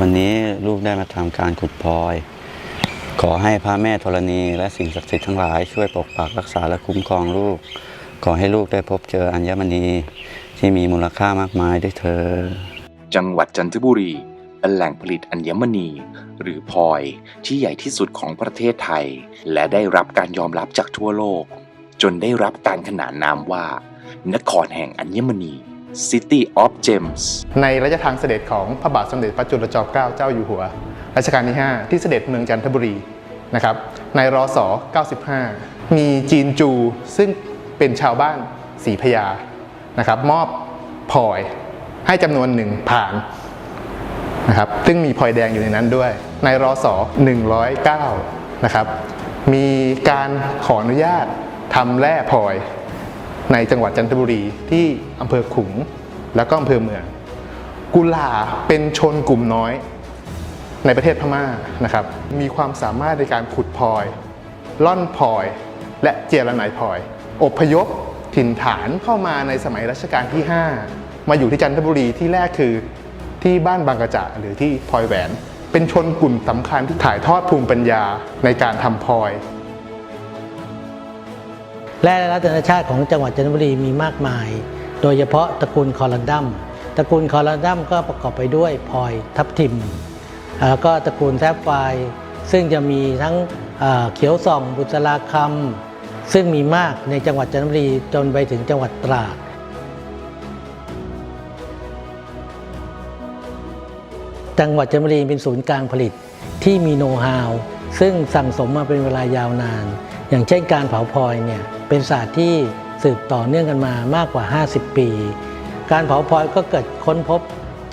วันนี้ลูกได้มาทำการขุดพลอย ขอให้พระแม่ธรณีและสิ่งศักดิ์สิทธิ์ทั้งหลายช่วยปกปักรักษาและคุ้มครองลูก ขอให้ลูกได้พบเจออัญมณีที่มีมูลค่ามากมายด้วยเธอ จังหวัดจันทบุรีเป็นแหล่งผลิตอัญมณี หรือพลอยที่ใหญ่ที่สุดของประเทศไทย และได้รับการยอมรับจากทั่วโลก จนได้รับการขนานนามว่า นครแห่งอัญมณี City of Gems ในระยะทางเสด็จของพระบาทสมเด็จพระจุลจอมเกล้าเจ้าอยู่หัวรัชกาลที่ 5 ที่เสด็จเมืองจันทบุรีนะครับในรศ95 มีจีนจูซึ่งเป็นชาวบ้านสีพญานะครับมอบพลอยให้จำนวนหนึ่งผ่านนะครับซึ่งมีพลอยแดงอยู่ในนั้นด้วย ในรศ109นะครับมีการขออนุญาตทำแร่พลอย ในจังหวัดจันทบุรีที่อำเภอขุงแล้วก็อำเภอเมือง กุหลาบเป็นชนกลุ่มน้อยในประเทศพม่านะครับ มีความสามารถในการขุดพลอย ล่อนพลอย และเจรไนพลอยอพยพถิ่นฐานเข้ามาในสมัยรัชกาลที่ 5 มาอยู่ที่จันทบุรีที่แรกคือที่บ้านบางกระจะหรือที่พลอยแหวน เป็นชนกลุ่มสำคัญที่ถ่ายทอดภูมิปัญญาในการทำพลอย และรัตนชาติของจังหวัดจันทบุรีมีมากมาย โดยเฉพาะตระกูลคอรันดัมตระกูลคอรันดัมก็ประกอบไปด้วยพลอยทับทิม แล้วก็ตระกูลแซฟไฟซึ่งจะมีทั้งเอ่อเขียวส่อง บุษราคำซึ่งมีมากในจังหวัดจันทบุรีจนไปถึงจังหวัดตราดจังหวัดจันทบุรีเป็นศูนย์กลางผลิตที่มีโน้ตฮาวซึ่งสั่งสมมาเป็นเวลายาวนาน อย่างเช่นการเผาพลอยเนี่ยเป็นศาสตร์ที่สืบต่อเนื่องกันมามากกว่า 50 ปี การเผาพลอยก็เกิดค้นพบ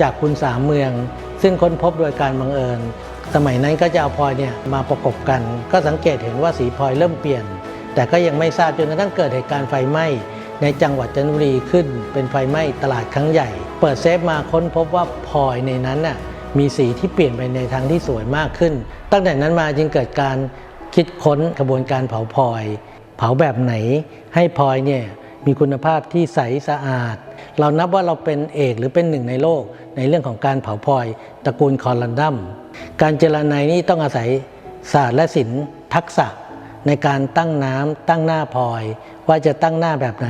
จากคุณสามเมือง ซึ่งค้นพบโดยการบังเอิญ สมัยนั้นก็จะเอาพลอยเนี่ยมาประกบกัน ก็สังเกตเห็นว่าสีพลอยเริ่มเปลี่ยน แต่ก็ยังไม่ทราบจนกระทั่งเกิดเหตุการณ์ไฟไหม้ในจังหวัดจันทบุรีขึ้น เป็นไฟไหม้ตลาดครั้งใหญ่ เปิดเซฟมาค้นพบว่าพลอยในนั้นน่ะมีสีที่เปลี่ยนไปในทางที่สวยมากขึ้น ตั้งแต่นั้นมาจึงเกิดการคิดค้นกระบวนการเผาพลอย เผาแบบไหนให้พลอยเนี่ยมีคุณภาพที่ใสสะอาด เรานับว่าเราเป็นเอกหรือเป็นหนึ่งในโลก ในเรื่องของการเผาพลอยตระกูลคอรันดัมการเจรไนนี่ต้องอาศัยศาสตร์และศิลป์ทักษะในการตั้งน้ำตั้งหน้าพลอย ว่าจะตั้งหน้าแบบไหน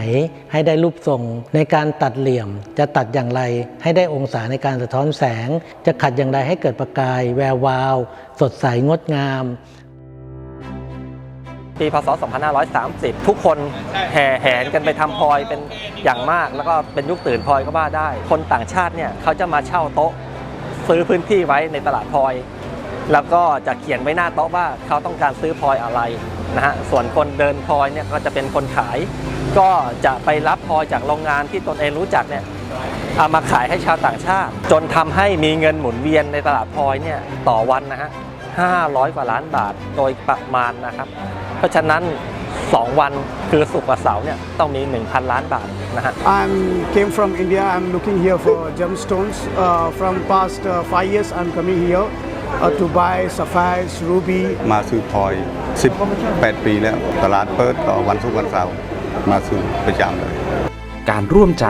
ให้ได้รูปทรง ในการตัดเหลี่ยม จะตัดอย่างไร ให้ได้องศาในการสะท้อนแสง จะขัดอย่างไรให้เกิดประกาย แวววาว สดใสงดงาม ปีพศ 2530 ทุกคนแห่แหนกันไปทำพลอยเป็นอย่างมาก แล้วก็เป็นยุคตื่นพลอยก็ว่าได้ คนต่างชาติเนี่ยเขาจะมาเช่าโต๊ะ ซื้อพื้นที่ไว้ในตลาดพลอย แล้วก็จะเขียนไว้หน้าโต๊ะว่าเขาต้องการซื้อพลอยอะไรนะฮะส่วนคนเดินพลอยเนี่ยก็จะเป็นคนขาย ก็จะไปรับพลอยจากโรงงานที่ตนเองรู้จักเนี่ยเอามาขายให้ชาวต่างชาติ จนทำให้มีเงินหมุนเวียนในตลาดพลอยเนี่ยต่อวันนะฮะ 500 กว่าล้านบาทโดยประมาณนะครับ เพราะฉะนั้น 2 วันคือศุกร์กับเสาร์เนี่ยต้องมี 1,000 ล้านบาทนะฮะ I'm came from India. I'm looking here for gemstones. Uh, from past uh, five years, I'm coming here uh, to buy sapphires, ruby. มาซื้อพลอย 18 ปีแล้ว ตลาดเปิดต่อวันศุกร์วันเสาร์มาซื้อประจำเลย การร่วมใจ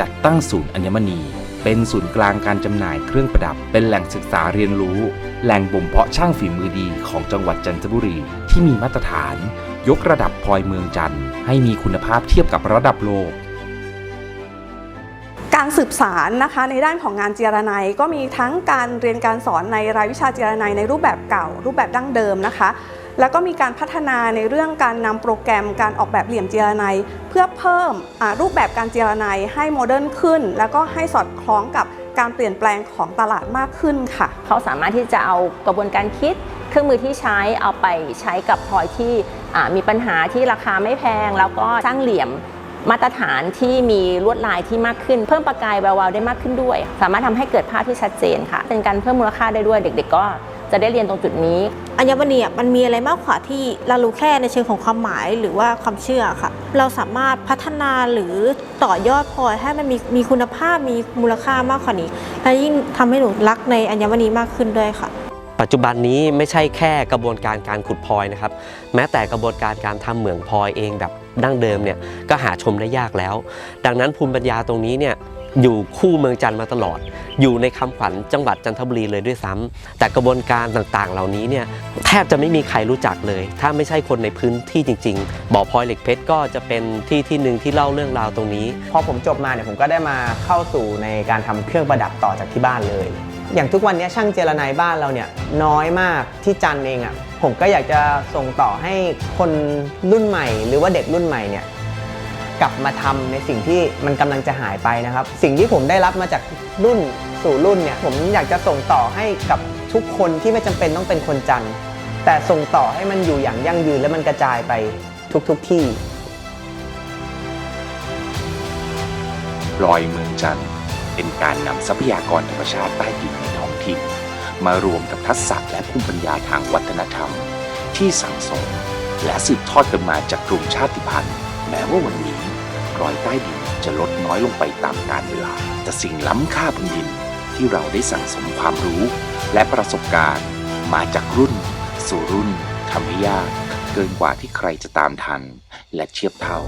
จัดตั้งศูนย์อัญมณี เป็นศูนย์กลางการจำหน่ายเครื่องประดับ เป็นแหล่งศึกษาเรียนรู้ แหล่งบ่มเพาะช่างฝีมือดีของจังหวัดจันทบุรีที่มีมาตรฐาน ยกระดับพลอยเมืองจันทร์ให้มีคุณภาพเทียบกับระดับโลกการสืบสารนะคะในด้านของงานเจรไนก็มีทั้งการเรียนการสอนในรายวิชาเจรไนในรูปแบบเก่า รูปแบบดั้งเดิมนะคะ แล้วก็มีการพัฒนาในเรื่องการนำโปรแกรมการออกแบบเหลี่ยมเจรไนเพื่อเพิ่มรูปแบบการเจรไนให้โมเดิร์นขึ้น แล้วก็ให้สอดคล้องกับ การเปลี่ยนแปลงของตลาดมากขึ้นค่ะ เขาสามารถที่จะเอากระบวนการคิดเครื่องมือที่ใช้เอาไปใช้กับพลอยที่มีปัญหาที่ราคาไม่แพง แล้วก็สร้างเหลี่ยมมาตรฐานที่มีลวดลายที่มากขึ้น เพิ่มประกายแวววาวได้มากขึ้นด้วย สามารถทำให้เกิดภาพที่ชัดเจนค่ะ เป็นการเพิ่มมูลค่าได้ด้วยเด็ก ๆ ก็ จะได้เรียนตรงจุดนี้ อัญมณีอะมันมีอะไรมากกว่าที่เรารู้แค่ในเชิงของความหมายหรือว่าความเชื่อค่ะ เราสามารถพัฒนาหรือต่อยอดพลอยให้มันมีมีคุณภาพมีมูลค่ามากกว่านี้ และยิ่งทำให้หนูรักในอัญมณีมากขึ้นด้วยค่ะ ปัจจุบันนี้ไม่ใช่แค่กระบวนการการขุดพลอยนะครับ แม้แต่กระบวนการการทำเหมืองพลอยเองแบบดั้งเดิมเนี่ยก็หาชมได้ยากแล้ว ดังนั้นภูมิปัญญาตรงนี้เนี่ย อยู่คู่เมืองจันทร์มาตลอด อยู่ในคำขวัญจังหวัดจันทบุรีเลยด้วยซ้ำแต่กระบวนการต่างๆ เหล่านี้เนี่ยแทบจะไม่มีใครรู้จักเลย ถ้าไม่ใช่คนในพื้นที่จริง ๆ บ่อพลอยเหล็กเพชรก็จะเป็นที่ที่หนึ่งที่เล่าเรื่องราวตรงนี้ พอผมจบมาเนี่ยผมก็ได้มาเข้าสู่ในการทำเครื่องประดับต่อจากที่บ้านเลย อย่างทุกวันนี้ช่างเจรไนบ้านเราเนี่ยน้อยมากที่จันทร์เองอะ่ะผมก็อยากจะส่งต่อให้คนรุ่นใหม่ หรือว่าเด็กรุ่นใหม่เนี่ย กลับมาทำในสิ่งที่มันกำลังจะหายไปนะครับ สิ่งที่ผมได้รับมาจากรุ่นสู่รุ่นเนี่ยผมอยากจะส่งต่อให้กับทุกคนที่ไม่จำเป็นต้องเป็นคนจันทร์แต่ส่งต่อให้มันอยู่อย่างยั่งยืนและมันกระจายไปทุกๆที่รอยเมืองจันทร์เป็นการนำทรัพยากรธรรมชาติใต้ดินในท้องถิ่นมารวมกับทักษะและภูมิปัญญาทางวัฒนธรรม ที่สั่งสมและสืบทอดกันมาจากกลุ่มชาติพันธุ์ แม้ว่าวันนี้รอยใต้ดินจะลดน้อยลงไปตามกาลเวลา แต่สิ่งล้ำค่าบนดินที่เราได้สั่งสมความรู้ และประสบการณ์ มาจากรุ่น สู่รุ่นทำให้ยากเกินกว่าที่ใครจะตามทัน และเทียบเท่า